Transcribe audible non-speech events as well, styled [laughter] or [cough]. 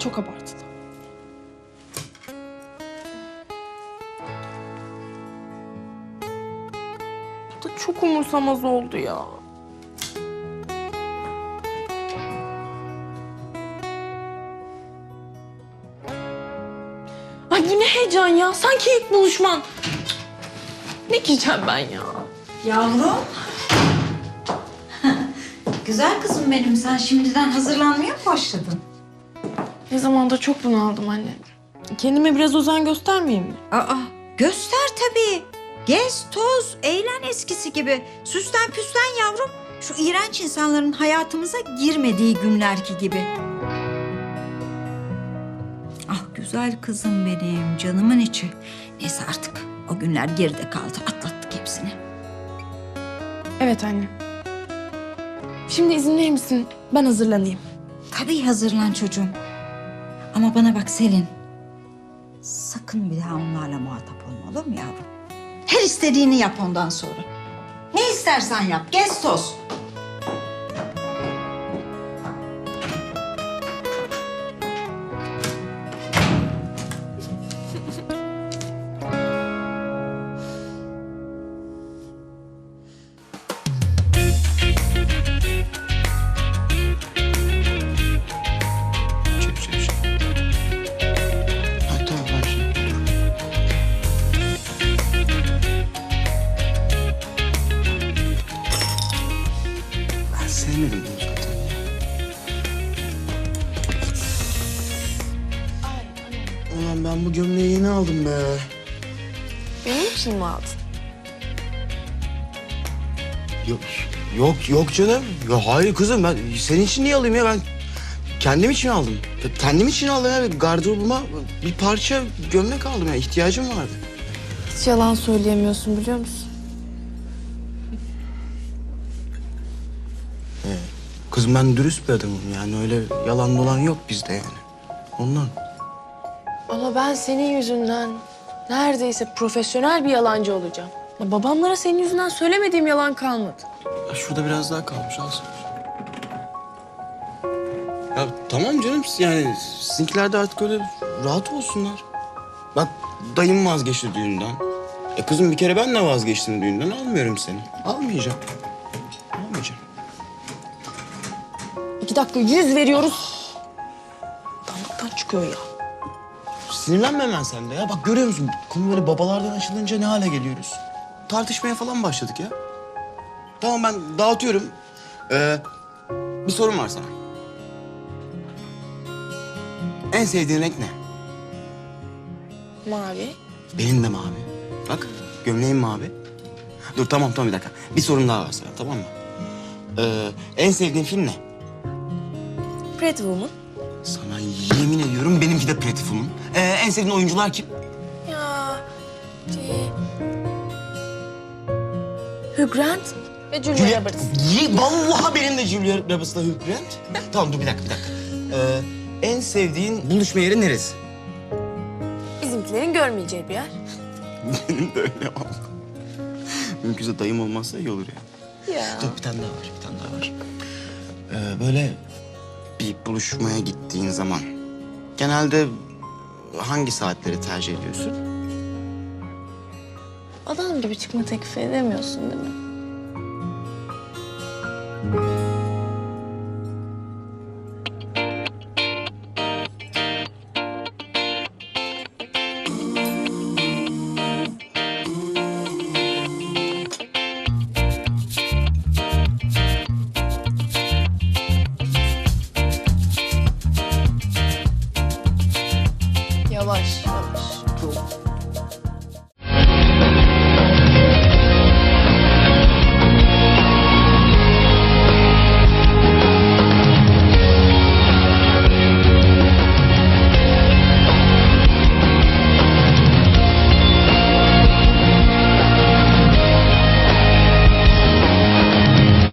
Çok abartılı. Bu da çok umursamaz oldu ya. Ay bu ne heyecan ya. Sanki ilk buluşman. Ne giyeceğim ben ya? Yavrum. [laughs] Güzel kızım benim. Sen şimdiden hazırlanmaya başladın? Ne zamandır çok bunaldım anne. Kendime biraz özen göstermeyeyim mi? Aa, göster tabii. Gez, toz, eğlen eskisi gibi. Süslen püslen yavrum. Şu iğrenç insanların hayatımıza girmediği günlerki gibi. Ah güzel kızım benim, canımın içi. Neyse artık o günler geride kaldı. Atlattık hepsini. Evet anne. Şimdi izin verir misin? Ben hazırlanayım. Tabii hazırlan çocuğum. Ama bana bak Selin. Sakın bir daha onlarla muhatap olma olur mu yavrum? Her istediğini yap ondan sonra. Ne istersen yap. Gez toz. Ben bu gömleği yeni aldım be. Benim için mi aldın? Yok yok yok canım. Ya hayır kızım ben senin için niye alayım ya ben kendim için aldım. Ya Kendim için aldım ya gardırobuma bir parça gömlek aldım ya ihtiyacım vardı. Hiç yalan söyleyemiyorsun biliyor musun? Kızım ben dürüst bir adamım yani öyle yalan dolan yok bizde yani. Ondan. Ama ben senin yüzünden neredeyse profesyonel bir yalancı olacağım. Ya babamlara senin yüzünden söylemediğim yalan kalmadı. Ya şurada biraz daha kalmış alsın. Ya tamam canım yani sizinkiler de artık öyle rahat olsunlar. Bak dayım vazgeçti düğünden. E kızım bir kere ben de vazgeçtim düğünden almıyorum seni. Almayacağım. Almayacağım. İki dakika yüz veriyoruz. Damlıktan çıkıyor ya. Sinirlenme hemen sen de ya. Bak görüyor musun? Konu böyle babalardan açılınca ne hale geliyoruz? Tartışmaya falan başladık ya. Tamam ben dağıtıyorum. Ee, bir sorum var sana. En sevdiğin renk ne? Mavi. Benim de mavi. Bak gömleğim mavi. Dur tamam tamam bir dakika. Bir sorun daha var sana tamam mı? Ee, en sevdiğin film ne? Pretty Woman. Sana yemin ediyorum benimki de Woman. Ee, en sevdiğin oyuncular kim? Ya. Şey... Hugh Grant ve Julia Roberts. Ye, vallahi benim de Julia Roberts'la Hugh Grant. [laughs] tamam dur bir dakika bir dakika. Ee, en sevdiğin buluşma yeri neresi? Bizimkilerin görmeyeceği bir yer. benim de öyle ama. Mümkünse dayım olmazsa iyi olur ya. Ya. Dur bir tane daha var, bir tane daha var. Ee, böyle bir buluşmaya gittiğin zaman genelde hangi saatleri tercih ediyorsun? Adam gibi çıkma teklif edemiyorsun değil mi?